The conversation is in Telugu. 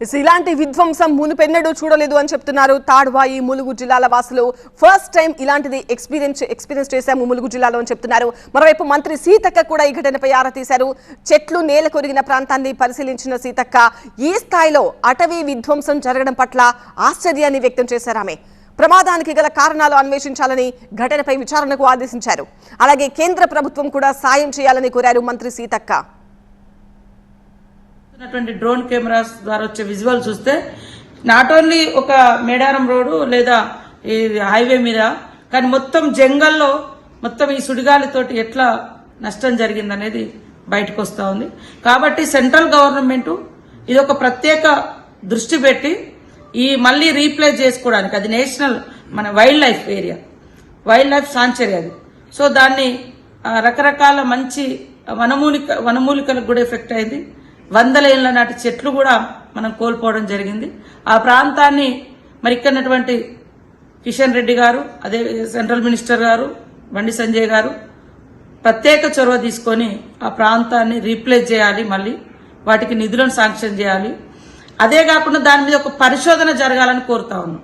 ఇలాంటి విధ్వంసం మునుపెన్నడూ చూడలేదు అని చెప్తున్నారు తాడ్వాయి ములుగు జిల్లాల వాసులు. ఫస్ట్ టైం ఇలాంటిది ఎక్స్పీరియన్స్ ఎక్స్పీరియన్స్ చేశాము ములుగు జిల్లాలో అని చెప్తున్నారు. మరోవైపు మంత్రి సీతక్క కూడా ఈ ఘటనపై ఆరా తీశారు. చెట్లు నేల కొరిగిన ప్రాంతాన్ని పరిశీలించిన సీతక్క ఈ స్థాయిలో అటవీ విధ్వంసం జరగడం పట్ల ఆశ్చర్యాన్ని వ్యక్తం చేశారు ఆమె. ప్రమాదానికి గల కారణాలు అన్వేషించాలని ఘటనపై విచారణకు ఆదేశించారు. అలాగే కేంద్ర ప్రభుత్వం కూడా సాయం చేయాలని కోరారు మంత్రి సీతక్క. ఉన్నటువంటి డ్రోన్ కెమెరాస్ ద్వారా వచ్చే విజువల్ చూస్తే నాట్ ఓన్లీ ఒక మేడారం రోడ్డు లేదా ఈ హైవే మీద కానీ మొత్తం జంగల్లో మొత్తం ఈ సుడిగాలితోటి ఎట్లా నష్టం జరిగిందనేది బయటకు వస్తూ ఉంది. కాబట్టి సెంట్రల్ గవర్నమెంటు ఇది ఒక ప్రత్యేక దృష్టి పెట్టి ఈ మళ్ళీ రీప్లేస్ చేసుకోవడానికి అది నేషనల్ మన wild life area wild life sanctuary అది. సో దాన్ని రకరకాల మంచి వనమూలిక వనమూలికలకు కూడా ఎఫెక్ట్ అయింది. వందల ఏళ్ళ నాటి చెట్లు కూడా మనం కోల్పోవడం జరిగింది. ఆ ప్రాంతాన్ని మరి ఇక్కడటువంటి కిషన్ రెడ్డి గారు అదే సెంట్రల్ మినిస్టర్ గారు బండి సంజయ్ గారు ప్రత్యేక చొరవ తీసుకొని ఆ ప్రాంతాన్ని రీప్లేస్ చేయాలి మళ్ళీ వాటికి నిధులను శాంక్షన్ చేయాలి. అదే కాకుండా దాని మీద ఒక పరిశోధన జరగాలని కోరుతా ఉన్నాం.